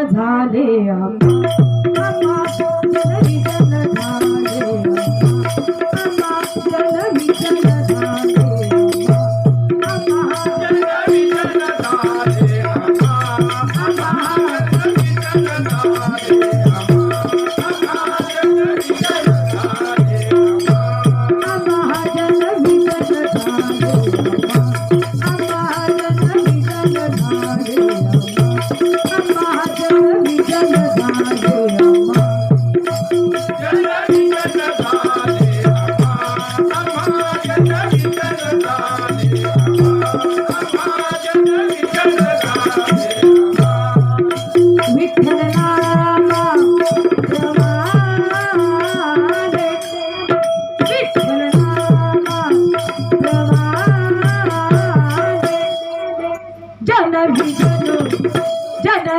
झाले.